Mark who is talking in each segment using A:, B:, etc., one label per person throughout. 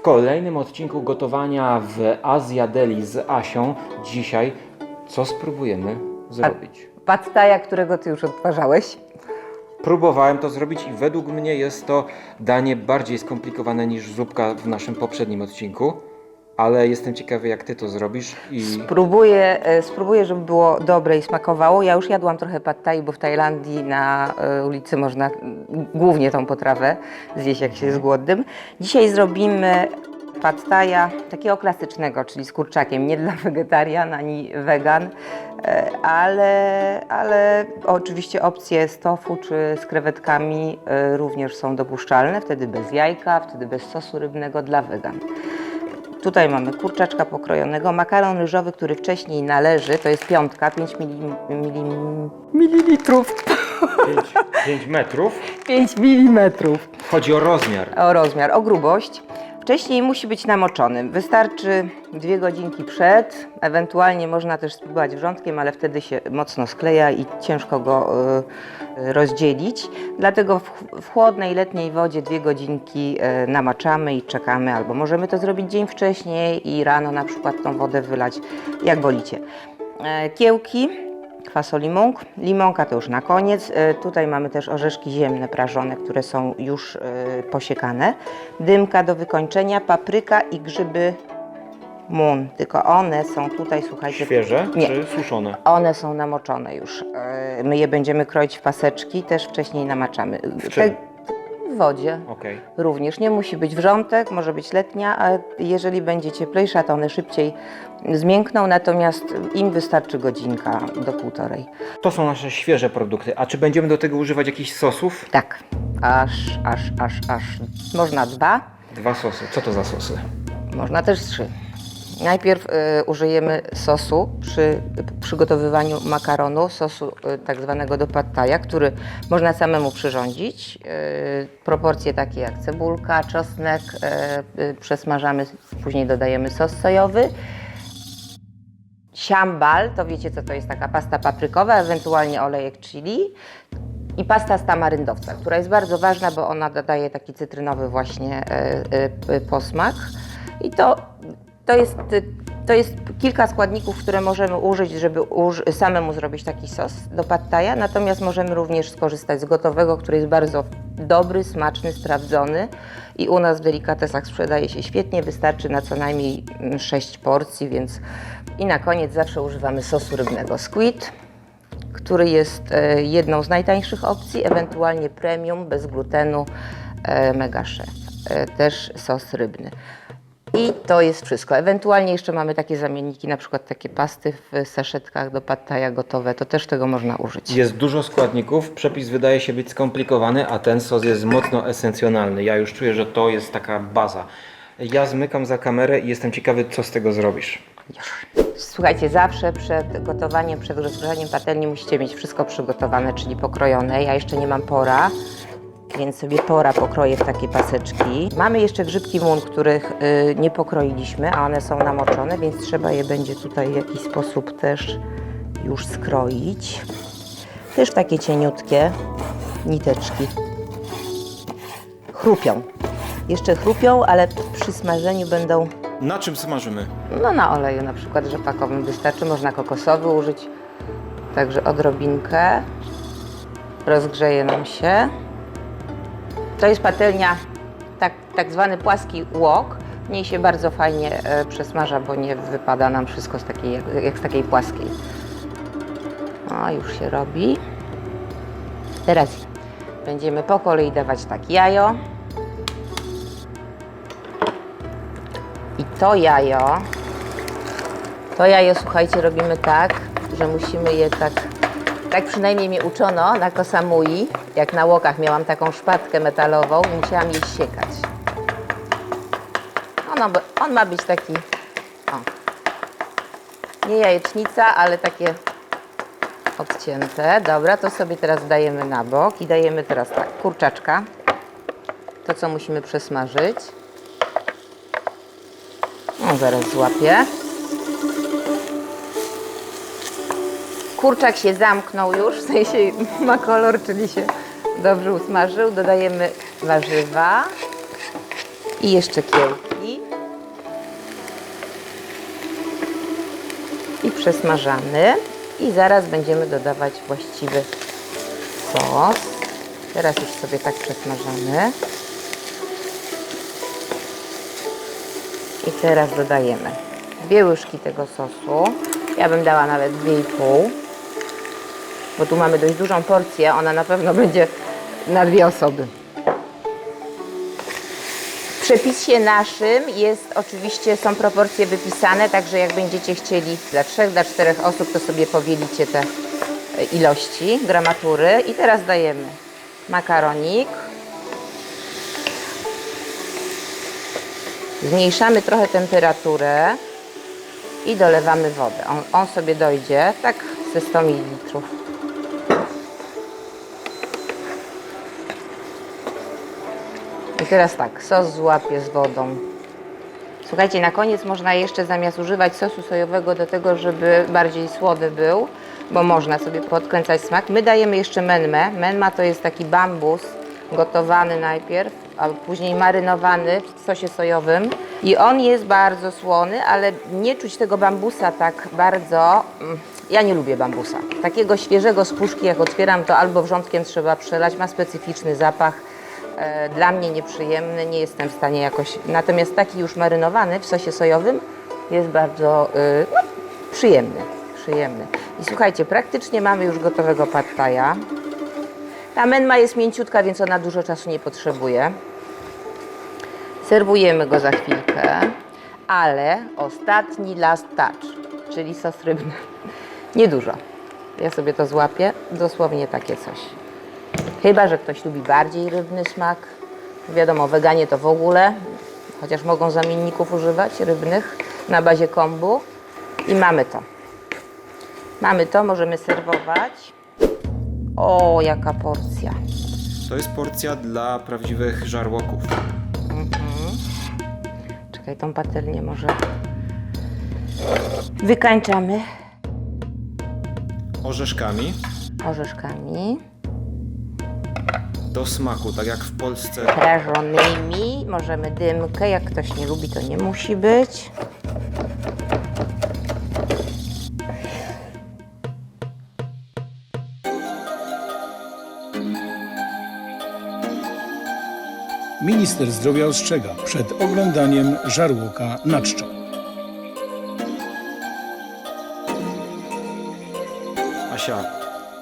A: W kolejnym odcinku gotowania w Azja Deli z Asią dzisiaj co spróbujemy zrobić?
B: Pad Thaja, którego ty już odtwarzałeś.
A: Próbowałem to zrobić i według mnie jest to danie bardziej skomplikowane niż zupka w naszym poprzednim odcinku, ale jestem ciekawy jak ty to zrobisz i
B: Spróbuję, e, spróbuję, żeby było dobre i smakowało. Ja już jadłam trochę pad thai, bo w Tajlandii na e, ulicy można głównie tą potrawę zjeść, jak się jest głodnym. Dzisiaj zrobimy pad thaja takiego klasycznego, czyli z kurczakiem, nie dla wegetarian ani wegan, e, ale, ale oczywiście opcje z tofu czy z krewetkami również są dopuszczalne, wtedy bez jajka, wtedy bez sosu rybnego dla wegan. Tutaj mamy kurczaczka pokrojonego, makaron ryżowy, który wcześniej należy, to jest piątka, 5 mili, mili, mililitrów,
A: 5, 5 metrów.
B: 5 milimetrów
A: Chodzi o rozmiar.
B: o rozmiar, o grubość. Wcześniej musi być namoczony. Wystarczy dwie godzinki przed, ewentualnie można też spróbować wrzątkiem, ale wtedy się mocno skleja i ciężko go y, y, rozdzielić. Dlatego w, w chłodnej letniej wodzie dwie godzinki y, namaczamy i czekamy, albo możemy to zrobić dzień wcześniej i rano na przykład tą wodę wylać, jak wolicie. E, Kiełki, kwasoli mąk, limonka to już na koniec. E, Tutaj mamy też orzeszki ziemne prażone, które są już e, posiekane. Dymka do wykończenia, papryka i grzyby mun. Tylko one są tutaj, słuchajcie,
A: Świeże
B: Nie.
A: czy suszone?
B: one są namoczone już. E, My je będziemy kroić w paseczki, też wcześniej namaczamy.
A: W czym?
B: W wodzie.
A: Okej.
B: Również nie musi być wrzątek, może być letnia, a jeżeli będzie cieplejsza, to one szybciej zmiękną, natomiast im wystarczy godzinka do półtorej.
A: To są nasze świeże produkty. A czy będziemy do tego używać jakichś sosów?
B: Tak, aż, aż, aż, aż. Można dwa,
A: Dwa sosy. Co to za sosy?
B: można też trzy. Najpierw y, użyjemy sosu przy przygotowywaniu makaronu, sosu y, tak zwanego do pad thaja, który można samemu przyrządzić. Y, proporcje takie jak cebulka, czosnek, przesmażamy, później dodajemy sos sojowy. Siambal, to wiecie co to jest taka pasta paprykowa, ewentualnie olejek chili. I pasta z tamaryndowca, która jest bardzo ważna, bo ona dodaje taki cytrynowy właśnie posmak. I to, to, jest, to jest kilka składników, które możemy użyć, żeby uż, samemu zrobić taki sos do pad thaja. Natomiast możemy również skorzystać z gotowego, który jest bardzo dobry, smaczny, sprawdzony i u nas w delikatesach sprzedaje się świetnie. Wystarczy na co najmniej 6 porcji, więc i na koniec zawsze używamy sosu rybnego squid który jest e, jedną z najtańszych opcji, ewentualnie premium, bez glutenu, e, mega chef. E, Też sos rybny. I to jest wszystko. Ewentualnie jeszcze mamy takie zamienniki, na przykład takie pasty w saszetkach do thai gotowe, to też tego można użyć.
A: Jest dużo składników, przepis wydaje się być skomplikowany, a ten sos jest mocno esencjonalny. Ja już czuję, że to jest taka baza. Ja zmykam za kamerę i jestem ciekawy, co z tego zrobisz.
B: Już. Słuchajcie, zawsze przed gotowaniem, przed rozgrzaniem patelni musicie mieć wszystko przygotowane, czyli pokrojone. Ja jeszcze nie mam pora, więc sobie pora pokroję w takie paseczki. Mamy jeszcze grzybki mun, których y, nie pokroiliśmy, a one są namoczone, więc trzeba je będzie tutaj w jakiś sposób też już skroić. Też takie cieniutkie niteczki. Chrupią. Jeszcze chrupią, ale przy smażeniu będą
A: Na czym smażymy?
B: no na oleju na przykład rzepakowym wystarczy, można kokosowy użyć. Także odrobinkę. Rozgrzeje nam się. To jest patelnia, tak, tak zwany płaski łok. W niej się bardzo fajnie e, przesmaża, bo nie wypada nam wszystko z takiej, jak, jak z takiej płaskiej. O, już się robi. Teraz będziemy po kolei dawać tak jajo. I to jajo, to jajo, słuchajcie, robimy tak, że musimy je tak, tak przynajmniej mnie uczono na kosamui, jak na łokach miałam taką szpatkę metalową i musiałam je siekać. By- on ma być taki, o, nie jajecznica, ale takie odcięte. Dobra, to sobie teraz dajemy na bok i dajemy teraz tak, kurczaczka, to co musimy przesmażyć. No, zaraz złapię. Kurczak się zamknął już, w sensie ma kolor, czyli się dobrze usmażył. Dodajemy warzywa i jeszcze kiełki. I przesmażamy. I zaraz będziemy dodawać właściwy sos. Teraz już sobie tak przesmażamy. I teraz dodajemy dwie łyżki tego sosu. Ja bym dała nawet dwie i pół bo tu mamy dość dużą porcję. Ona na pewno będzie na dwie osoby. W przepisie naszym jest oczywiście, są proporcje wypisane, także jak będziecie chcieli dla trzech, dla czterech osób, to sobie powielicie te e, ilości, gramatury. I teraz dajemy makaronik. Zmniejszamy trochę temperaturę i dolewamy wodę. On, on sobie dojdzie tak ze 100 ml. I teraz tak, sos złapie z wodą. Słuchajcie, na koniec można jeszcze zamiast używać sosu sojowego do tego, żeby bardziej słody był, bo można sobie podkręcać smak. My dajemy jeszcze menmę. Menma to jest taki bambus gotowany najpierw, a później marynowany w sosie sojowym. I on jest bardzo słony, ale nie czuć tego bambusa tak bardzo. mm, Ja nie lubię bambusa. Takiego świeżego z puszki, jak otwieram, to albo wrzątkiem trzeba przelać, ma specyficzny zapach. E, Dla mnie nieprzyjemny, nie jestem w stanie jakoś. Natomiast taki już marynowany w sosie sojowym jest bardzo y, no, przyjemny. Przyjemny. I słuchajcie, praktycznie mamy już gotowego pad. Ta menma jest mięciutka, więc ona dużo czasu nie potrzebuje. Serwujemy go za chwilkę, ale ostatni last touch, czyli sos rybny. Niedużo. Ja sobie to złapię, dosłownie takie coś. Chyba, że ktoś lubi bardziej rybny smak. Wiadomo, weganie to w ogóle, chociaż mogą zamienników używać rybnych na bazie kombu. I mamy to. Mamy to, możemy serwować. O, jaka porcja.
A: To jest porcja dla prawdziwych żarłoków.
B: Czekaj, tą patelnię może wykańczamy
A: Orzeszkami
B: orzeszkami
A: do smaku, tak jak w Polsce.
B: prażonymi. Możemy dymkę, jak ktoś nie lubi, to nie musi być.
C: Minister zdrowia ostrzega przed oglądaniem żarłoka na czczo.
A: Asia,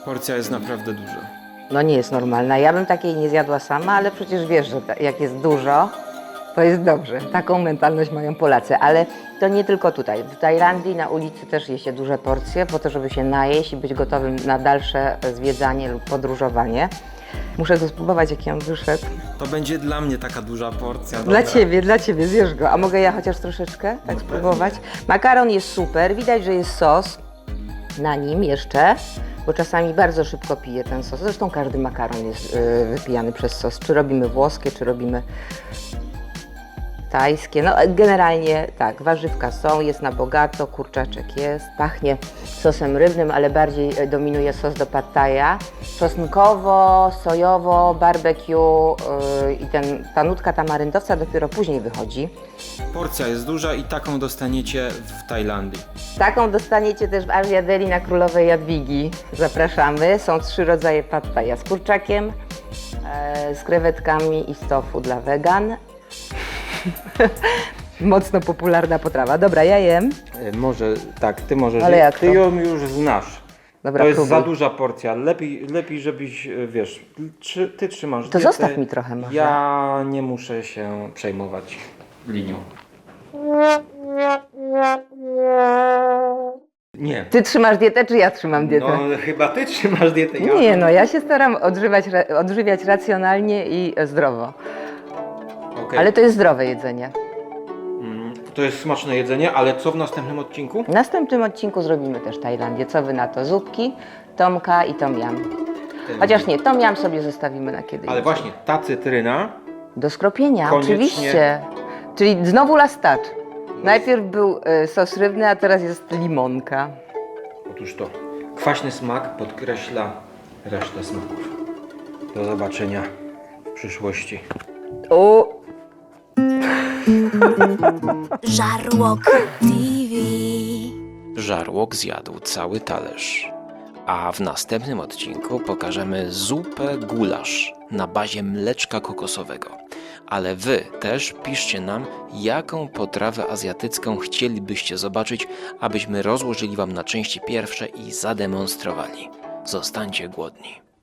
A: porcja jest naprawdę duża.
B: No nie jest normalna. Ja bym takiej nie zjadła sama, ale przecież wiesz, że jak jest dużo, to jest dobrze. Taką mentalność mają Polacy, ale to nie tylko tutaj. W Tajlandii na ulicy też je się duże porcje, po to, żeby się najeść i być gotowym na dalsze zwiedzanie lub podróżowanie. Muszę go spróbować, jaki on wyszedł.
A: To będzie dla mnie taka duża porcja.
B: Dla
A: dobra.
B: ciebie, dla ciebie, zjesz go. A mogę ja chociaż troszeczkę tak spróbować? Makaron jest super, widać, że jest sos na nim jeszcze, bo czasami bardzo szybko pije ten sos. Zresztą każdy makaron jest y, wypijany przez sos. Czy robimy włoskie, czy robimy tajskie. No generalnie tak, warzywka są, jest na bogato, kurczaczek jest, pachnie sosem rybnym, ale bardziej e, dominuje sos do pad thaja. Czosnkowo, sojowo, barbecue yy, i ten, ta nutka tamaryndowca dopiero później wychodzi.
A: Porcja jest duża i taką dostaniecie w Tajlandii.
B: Taką dostaniecie też w Asia Deli na Królowej Jadwigi. Zapraszamy. Są trzy rodzaje pad thaja z kurczakiem, e, z krewetkami i z tofu dla wegan. Mocno popularna potrawa. Dobra, ja jem.
A: E, Może tak, ty możesz.
B: Ale jak
A: ty
B: to?
A: ją już znasz.
B: Dobra,
A: to jest
B: próbuj.
A: za duża porcja. Lepiej, lepiej żebyś, e, wiesz, trzy, ty trzymasz
B: To
A: dietę.
B: zostaw mi trochę może.
A: Ja nie muszę się przejmować linią. Nie.
B: Ty trzymasz dietę, czy ja trzymam dietę?
A: No chyba ty trzymasz dietę. Ja
B: Nie, no ja się staram odżywać, ra- odżywiać racjonalnie i zdrowo.
A: Okej.
B: Ale to jest zdrowe jedzenie.
A: Mm, To jest smaczne jedzenie, ale co w następnym odcinku?
B: W następnym odcinku zrobimy też Tajlandię. Co wy na to? Zupki, tomka i tom yam. Chociaż nie, tom yam sobie zostawimy na kiedy
A: Ale
B: indziej.
A: właśnie, ta cytryna,
B: Do skropienia,
A: Koniecznie.
B: oczywiście. Czyli znowu lastacz. Najpierw był y, sos rybny, a teraz jest limonka.
A: otóż to, kwaśny smak podkreśla resztę smaków. Do zobaczenia w przyszłości.
B: U,
D: Żarłok TV.
A: Żarłok zjadł cały talerz. A w następnym odcinku pokażemy zupę gulasz na bazie mleczka kokosowego. Ale wy też piszcie nam, jaką potrawę azjatycką chcielibyście zobaczyć, abyśmy rozłożyli wam na części pierwsze i zademonstrowali. Zostańcie głodni.